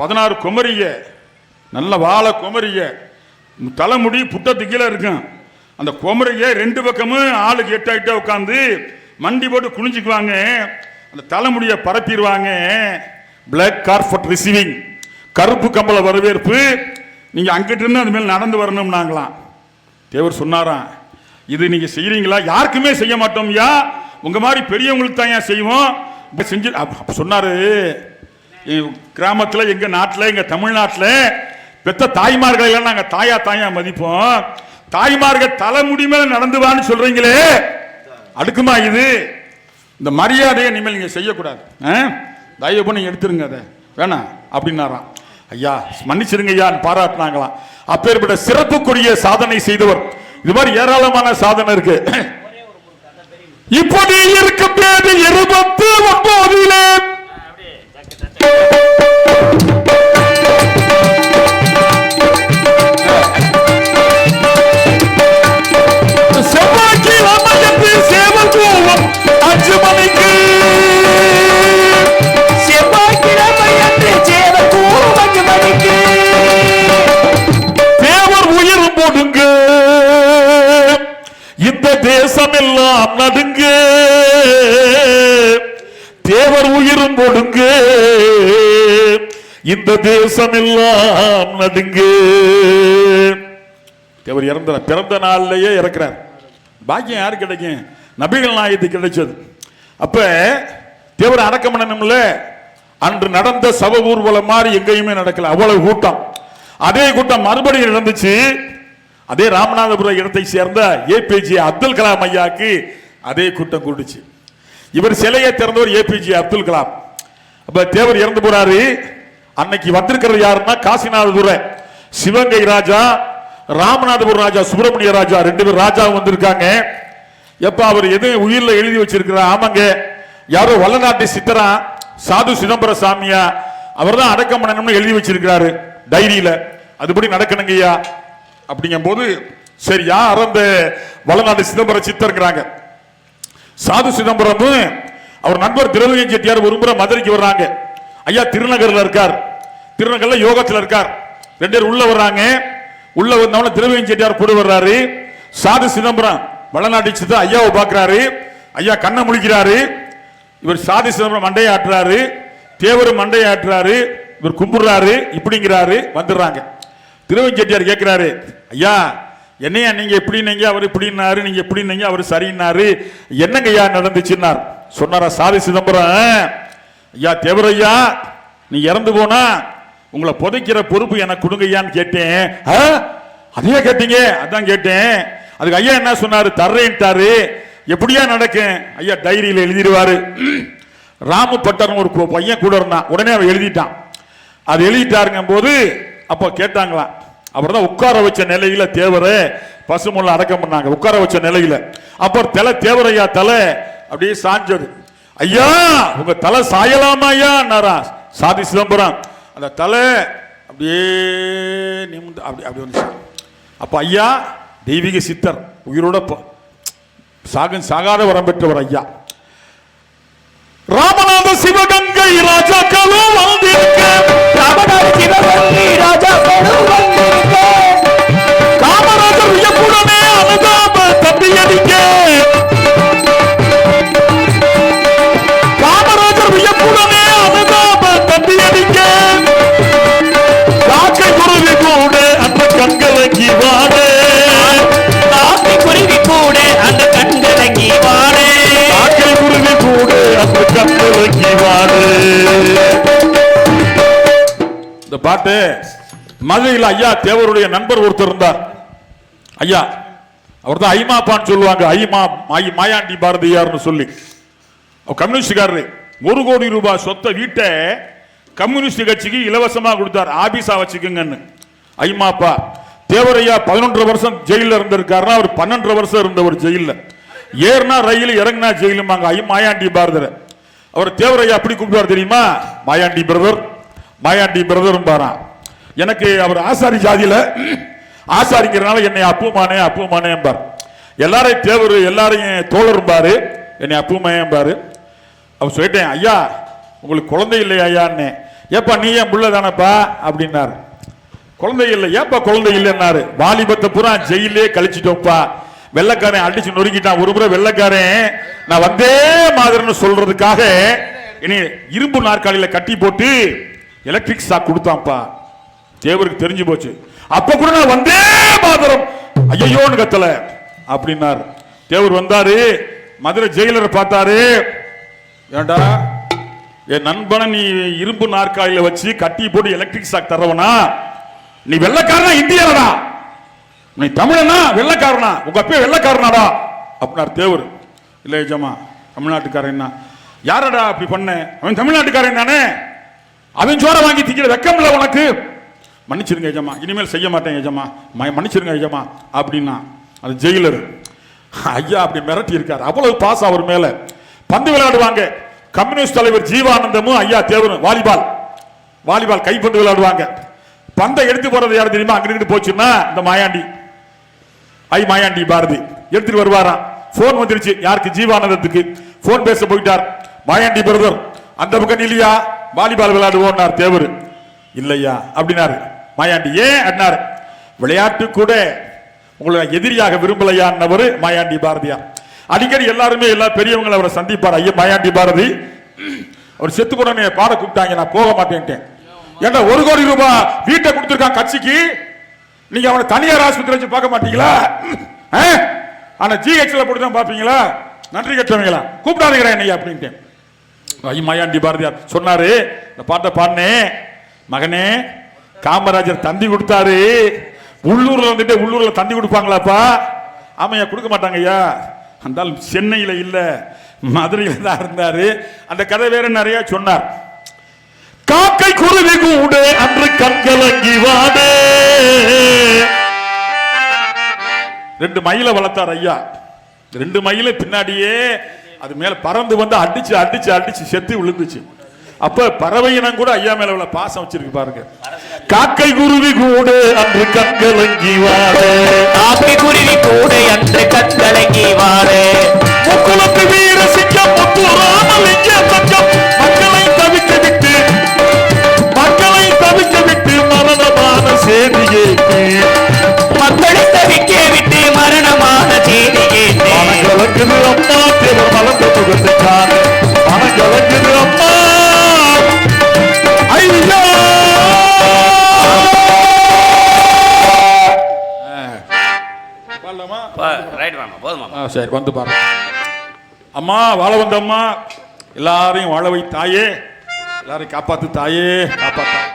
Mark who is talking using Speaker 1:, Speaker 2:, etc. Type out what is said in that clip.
Speaker 1: பதினாறு குமரிய நல்ல வாழை குமரிய. தலைமுடி புட்டத்து கீழே இருக்கும். அந்த குமரிய ரெண்டு பக்கமும் ஆளுக்கு எட்டு எட்டா உட்காந்து மண்டி போட்டு குனிஞ்சுக்குவாங்க. அந்த தலைமுடியை பரப்பிடுவாங்க. பிளாக் கார்பட் ரிசீவிங் கருப்பு கம்பள வரவேற்பு. நீங்கள் அங்கிட்டு இருந்து அது மேலே நடந்து வரணும்னாங்களாம் தேவர் சொன்னாராம் இது நீங்கள் செய்கிறீங்களா யாருக்குமே செய்ய மாட்டோம்யா. உங்கள் மாதிரி பெரியவங்களுக்கு தான் ஏன் செய்வோம். செஞ்சு சொன்னார் கிராமத்தில் எங்கள் நாட்டில் எங்கள் தமிழ்நாட்டில் பெத்த தாய்மார்கள் எல்லாம் நாங்கள் தாயா தாயா மதிப்போம். தாய்மார்கள் தலைமுடி மேலே நடந்துவான்னு சொல்கிறீங்களே அடுக்குமா இது? இந்த மரியாதையை இனிமேல் நீங்கள் செய்யக்கூடாது. ஆ? தயவு பண்ணி எடுத்துருங்க அதை. வேணாம் அப்படின்னாராம். ஐயா மன்னிச்சிருங்க ஐயான்னு பாராட்டினாங்களாம். அப்பேற்பட்ட சிறப்புக்குரிய சாதனை செய்தவர். இது மாதிரி ஏராளமான சாதனை இருக்கு. இப்படி இருக்கும் இருபத்தி ஒன்பதிலே. Thank you. இந்த தேசம் எல்லாம் நடுங்கு. தேவர் இறந்த பிறந்த நாள்லயே இறக்குறார். பாக்கியம் யாரு கிடைக்கும்? நபிகள் நாயத்து கிடைச்சது. அப்ப தேவர் அடக்கம் பண்ணணும்ல? அன்று நடந்த சப ஊர்வலம் மாதிரி எங்கேயுமே நடக்கல. அவ்வளவு கூட்டம். அதே கூட்டம் மறுபடியும் நடந்துச்சு. அதே ராமநாதபுரம் இடத்தை சேர்ந்த ஏபிஜே அப்துல் கலாம் ஐயாக்கு அதே கூட்டம் கூட்டுச்சு. இவர் சிலையை திறந்தவர் ஏபிஜே அப்துல் கலாம். அப்ப தேவர் இறந்து போறாரு. அன்னைக்கு வந்திருக்கிறது யாருன்னா காசிநாதபுர சிவகங்கை ராஜா ராமநாதபுரம் ராஜா சுப்பிரமணிய ராஜா ரெண்டு பேர் ராஜா வந்திருக்காங்க. எப்ப அவர் எது உயிர்ல எழுதி வச்சிருக்கிறார்? ஆமாங்க. யாரோ வல்லநாட்டு சித்தரா சாது சிதம்பர சாமியா அவர் தான் அடக்கம் பண்ணணும்னு எழுதி வச்சிருக்கிறாரு டைரியில. அதுபடி நடக்கணுங்க ஐயா. அப்படிங்கும் போது சரி யார் அந்த வல்லநாட்டு சிதம்பர சித்தருங்கிறாங்க. சாது சிதம்பரமும் அவர் நண்பர் திரவியம் செட்டியார் ஒரு முறை மதுரைக்கு வர்றாங்க. ஐயா திருநகர்ல இருக்கார். திருநகர்ல யோகத்தில் இருக்கார். ரெண்டு பேர் உள்ள வர்றாங்க. உள்ள வந்தவன திரவியம் செட்டியார் கூட வர்றாரு. சாது சிதம்பரம் வளநாட்டு தான் ஐயாவை பார்க்கிறாரு. ஐயா கண்ணை முழிக்கிறாரு. இவர் சாதி சிதம்பரம் மண்டையை ஆட்டுறாரு. தேவரும் மண்டையை ஆட்டுறாரு. இவர் கும்பிடுறாரு. இப்படிங்கிறாரு. வந்துடுறாங்க. திருவன் செட்டியார் கேட்கிறாரு ஐயா என்னையா நீங்க எப்படின்னீங்க அவர் இப்படின்னாரு நீங்க எப்படின்னீங்க அவர் சரின்னாரு. என்னங்க ஐயா நடந்துச்சுன்னார்? சொன்னாரா சாதி சிதம்பரம். ஐயா தேவரையா நீ இறந்து போனா உங்களை புதைக்கிற பொறுப்பு எனக்கு கொடுங்கய்யான்னு கேட்டேன். "ஆ? அதையே கேட்டீங்க? அதான் கேட்டேன். அதுக்கு ஐயா என்ன சொன்னாரு? தர்றேன்ட்டாரு. எப்படியா நடக்கும்? ஐயா டைரியில் எழுதிடுவாரு. ராமு பட்டர்னு ஒரு பையன் கூட இருந்தான். உடனே அவன் எழுதிட்டான். அது எழுதிட்டாருங்க போது அப்போ கேட்டாங்களாம். அப்புறம் தான் உட்கார வச்ச நிலையில தேவரை பசுமுள்ள அடக்கம் பண்ணாங்க. உட்கார வச்ச நிலையில. அப்புறம் தலை தேவரையா தலை அப்படியே சாஞ்சது. ஐயா உங்க தலை சாயலாமா ஐயா? சாதி சிதம்பரம். அந்த தலை அப்படியே நிமிந்து அப்படி அப்படி வந்துச்சு. அப்ப ஐயா தெய்வீக சித்தர் உயிரோட ப- சாக சாகாத வரம் பெற்றவர் ஐயா. ராமநாத சிவகங்கை ராஜாக்களும் வந்திருக்க இந்த பாட்டு மதுரையில் ஐயா தேவருடைய நண்பர் ஒருத்தர் இருந்தார். ஐயா அவர் தான் ஐமாப்பான்னு சொல்லுவாங்க. ஐமா மாய் மாயாண்டி பாரதியார்னு சொல்லி. கம்யூனிஸ்டுக்காரரு. ஒரு கோடி ரூபாய் சொத்தை வீட்டை கம்யூனிஸ்ட் கட்சிக்கு இலவசமாக கொடுத்தார். ஆபீஸா வச்சுக்கோங்கன்னு. ஐமாப்பா தேவரையா பதினொன்றரை வருஷம் ஜெயிலில் இருந்திருக்காருன்னா அவர் பன்னெண்டரை வருஷம் இருந்தவர் ஜெயிலில். ஏறினா ரயில் இறங்கினா ஜெயிலுமாங்க ஐ மாயாண்டி பாரதர். அவர் தேவரையா அப்படி கூப்பிடுவார் தெரியுமா? மாயாண்டி பிரதர். மாயாண்டி பிரதரும் பாரான் எனக்கு அவர் ஆசாரி ஜாதியில ஆசாரிங்கிறனால என்னை அப்புமானே அப்புமானே பார் எல்லாரையும் தேவர் எல்லாரையும் தோழரும் பாரு என்னை அப்புமையம் பாரு அவர் சொல்லிட்டேன் ஐயா உங்களுக்கு குழந்தை இல்லையா ஐயான்னு ஏப்பா நீ ஏன் புள்ள தானப்பா? அப்படின்னாரு. குழந்தை இல்லை. ஏப்பா குழந்தை இல்லைன்னாரு. வாலிபத்தை பூரா ஜெயிலே கழிச்சிட்டோம்ப்பா. வெள்ளக்காரன் அடிச்சு நொறுக்கிட்டான். ஒரு முறை வெள்ளக்காரன் நான் வந்தே மாதிரின்னு சொல்றதுக்காக இனி இரும்பு நாற்காலியில கட்டி போட்டு எலக்ட்ரிக் ஷாக் கொடுத்தான்ப்பா. தேவருக்கு தெரிஞ்சு போச்சு. அப்ப கூட நான் வந்தே மாதரம். ஐயோன்னு கத்தல. அப்படின்னார். தேவர் வந்தாரு. மதுரை ஜெயிலரை பார்த்தாரு. ஏண்டா? என் நண்பனை நீ இரும்பு நாற்காலியில வச்சு கட்டி போட்டு எலக்ட்ரிக் ஷாக் தரவனா நீ வெள்ளக்காரனா இந்தியனடா நீ தமிழனா வெள்ளக்காரனா? உங்க அப்பே வெள்ளக்காரனாடா. அப்படின்னார் தேவர். இல்லை ஜமா தமிழ்நாட்டுக்காரன் யாரடா அப்படி பண்ண? அவன் தமிழ்நாட்டுக்காரன் தானே? அவன் சோற வாங்கி திங்கிற வெக்கம் இல்லை உனக்கு. மன்னிச்சிருங்க ஏஜமா இனிமேல் செய்ய மாட்டேன் ஏஜமா மன்னிச்சிருங்க ஏஜமா அப்படின்னா அது ஜெயிலர். ஐயா அப்படி மிரட்டி இருக்கார். அவ்வளவு பாஸ் அவர் மேல. பந்து விளையாடுவாங்க. கம்யூனிஸ்ட் தலைவர் ஜீவானந்தமும் ஐயா தேவரும் வாலிபால். வாலிபால் கைப்பந்து விளையாடுவாங்க. பந்தை எடுத்து போறது யார் தெரியுமா? அங்க போச்சுன்னா இந்த மாயாண்டி. ஐ மாயாண்டி பாரதி. எடுத்துட்டு வருவாராம். போன் வந்துருச்சு. யாருக்கு? ஜீவானந்தத்துக்கு. போன் பேச போயிட்டார். மாயாண்டி பிரதர் அந்த பக்கம் இல்லையா? வாலிபால் விளையாடுவோம்னார் தேவர். இல்லையா? அப்படின்னாரு. மாயாண்டி ஏன்? அண்ணாரு விளையாட்டு கூட உங்களை எதிரியாக விரும்பலையான்னவர் மாயாண்டி பாரதியார். அடிக்கடி எல்லாருமே எல்லா பெரியவங்களை அவரை சந்திப்பார். ஐயா மாயாண்டி பாரதி அவர் செத்து கூட பாட கூப்பிட்டாங்க நான் போக மாட்டேன்ட்டேன். ஏன்டா ஒரு கோடி ரூபாய் வீட்டை கொடுத்துருக்கான் கட்சிக்கு? நீங்க அவனை தனியார் ஆஸ்பத்திரி வச்சு பார்க்க மாட்டீங்களா? ஆ? ஆனா ஜிஹெச்ல போட்டு தான் பார்ப்பீங்களா? நன்றி கட்டவங்களா? கூப்பிடாதீங்க என்னையா அப்படின்ட்டு ஐ மாயாண்டி பாரதியார். சொன்னாரு இந்த பாட்டை பாடினேன் மகனே காமராஜர் தந்தி கொடுத்தாரு. உள்ளூர்ல வந்துட்டு உள்ளூர்ல தந்தி கொடுப்பாங்களாப்பா? ஆமையா கொடுக்க மாட்டாங்க ஐயா. அந்த சென்னையில் இல்லை மதுரையில் தான் இருந்தார். அந்த கதை வேற நிறைய சொன்னார். காக்கை குருவி கூட அன்று கண்கலங்கி வாடே. ரெண்டு மயில வளர்த்தார் ஐயா. ரெண்டு மயில பின்னாடியே அது மேல பறந்து வந்து அடிச்சு அடிச்சு அடிச்சு செத்து விழுந்துச்சு. அப்ப பறவை இனம் கூட ஐயா மேல உள்ள பாசம் வச்சிருக்கு பாருங்க. காக்கை குருவி கூட அன்று கண்கலங்கி வாடே
Speaker 2: காக்கை குருவி கூட அன்று கண்கலங்கி வாழே.
Speaker 1: முக்குலத்து வீர சிங்கம் முத்து ராமலிங்க தங்கம். சரி வந்து பாரு அம்மா வாழ வந்தம்மா. எல்லாரையும் வாழ வை தாயே. எல்லாரையும் காப்பாத்து தாயே காப்பாத்தா.